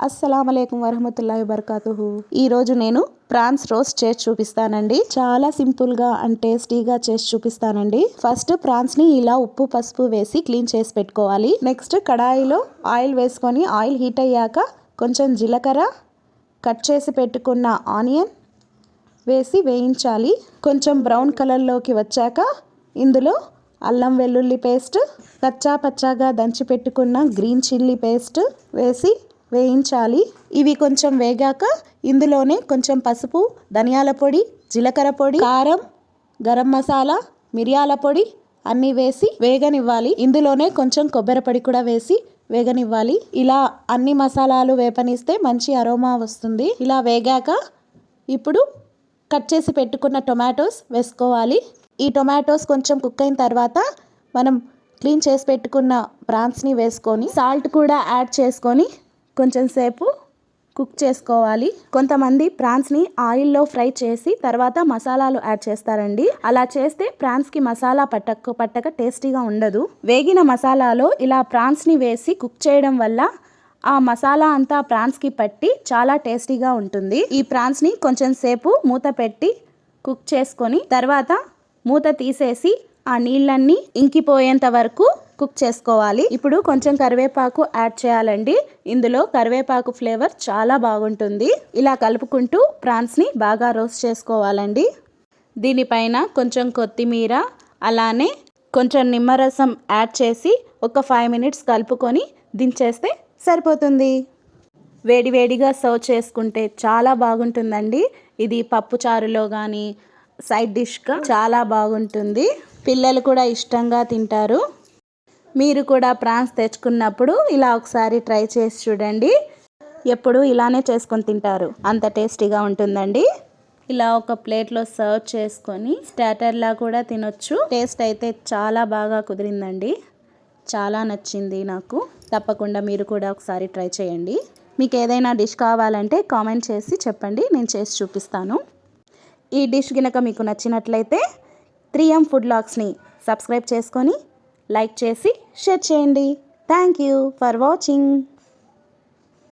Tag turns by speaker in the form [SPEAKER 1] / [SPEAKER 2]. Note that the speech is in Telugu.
[SPEAKER 1] అస్సలం అయికం వరహమతుల్లా వబర్కాతుహు. ఈ రోజు నేను ప్రాన్స్ రోస్ట్ చేసి చూపిస్తానండి. చాలా సింపుల్గా అండ్ టేస్టీగా చేసి చూపిస్తానండి. ఫస్ట్ ప్రాన్స్ని ఇలా ఉప్పు పసుపు వేసి క్లీన్ చేసి పెట్టుకోవాలి. నెక్స్ట్ కడాయిలో ఆయిల్ వేసుకొని ఆయిల్ హీట్ అయ్యాక కొంచెం జీలకర్ర కట్ చేసి పెట్టుకున్న ఆనియన్ వేసి వేయించాలి. కొంచెం బ్రౌన్ కలర్లోకి వచ్చాక ఇందులో అల్లం వెల్లుల్లి పేస్ట్ కచ్చా పచ్చాగా దంచి పెట్టుకున్న గ్రీన్ చిల్లీ పేస్ట్ వేసి వేయించాలి. ఇవి కొంచెం వేగాక ఇందులోనే కొంచెం పసుపు ధనియాల పొడి జీలకర్ర పొడి కారం గరం మసాలా మిరియాల పొడి అన్నీ వేసి వేగనివ్వాలి. ఇందులోనే కొంచెం కొబ్బరి పొడి కూడా వేసి వేగనివ్వాలి. ఇలా అన్ని మసాలాలు వేపనిస్తే మంచి అరోమా వస్తుంది. ఇలా వేగాక ఇప్పుడు కట్ చేసి పెట్టుకున్న టొమాటోస్ వేసుకోవాలి. ఈ టొమాటోస్ కొంచెం కుక్ అయిన తర్వాత మనం క్లీన్ చేసి పెట్టుకున్న ప్రాన్స్ని వేసుకొని సాల్ట్ కూడా యాడ్ చేసుకొని కొంచెం సేపు కుక్ చేసుకోవాలి. కొంతమంది ప్రాన్స్ని ఆయిల్లో ఫ్రై చేసి తర్వాత మసాలాలు యాడ్ చేస్తారండి. అలా చేస్తే ప్రాన్స్కి మసాలా పట్టక పట్టక టేస్టీగా ఉండదు. వేగిన మసాలాలో ఇలా ప్రాన్స్ని వేసి కుక్ చేయడం వల్ల ఆ మసాలా అంతా ప్రాన్స్కి పట్టి చాలా టేస్టీగా ఉంటుంది. ఈ ప్రాన్స్ని కొంచెం సేపు మూత పెట్టి కుక్ చేసుకొని తర్వాత మూత తీసేసి ఆ నీళ్ళన్నీ ఇంకిపోయేంత వరకు కుక్ చేసుకోవాలి. ఇప్పుడు కొంచెం కరివేపాకు యాడ్ చేయాలండి. ఇందులో కరివేపాకు ఫ్లేవర్ చాలా బాగుంటుంది. ఇలా కలుపుకుంటూ ప్రాన్స్ని బాగా రోస్ట్ చేసుకోవాలండి. దీనిపైన కొంచెం కొత్తిమీర అలానే కొంచెం నిమ్మరసం యాడ్ చేసి ఒక ఫైవ్ మినిట్స్ కలుపుకొని దించేస్తే సరిపోతుంది. వేడివేడిగా సర్వ్ చేసుకుంటే చాలా బాగుంటుందండి. ఇది పప్పు చారులో కానీ సైడ్ డిష్గా చాలా బాగుంటుంది. పిల్లలు కూడా ఇష్టంగా తింటారు. మీరు కూడా ప్రాన్స్ తెచ్చుకున్నప్పుడు ఇలా ఒకసారి ట్రై చేసి చూడండి. ఎప్పుడు ఇలానే చేసుకొని తింటారు. అంత టేస్టీగా ఉంటుందండి. ఇలా ఒక ప్లేట్లో సర్వ్ చేసుకొని స్టాటర్లా కూడా తినొచ్చు. టేస్ట్ అయితే చాలా బాగా కుదిరిందండి. చాలా నచ్చింది నాకు. తప్పకుండా మీరు కూడా ఒకసారి ట్రై చేయండి. మీకు ఏదైనా డిష్ కావాలంటే కామెంట్ చేసి చెప్పండి. నేను చేసి చూపిస్తాను. ఈ డిష్ గినక మీకు నచ్చినట్లయితే త్రీ ఎం ఫుడ్ లాగ్స్ని సబ్స్క్రైబ్ చేసుకొని లైక్ చేసి షేర్ చేయండి. Thank you for watching.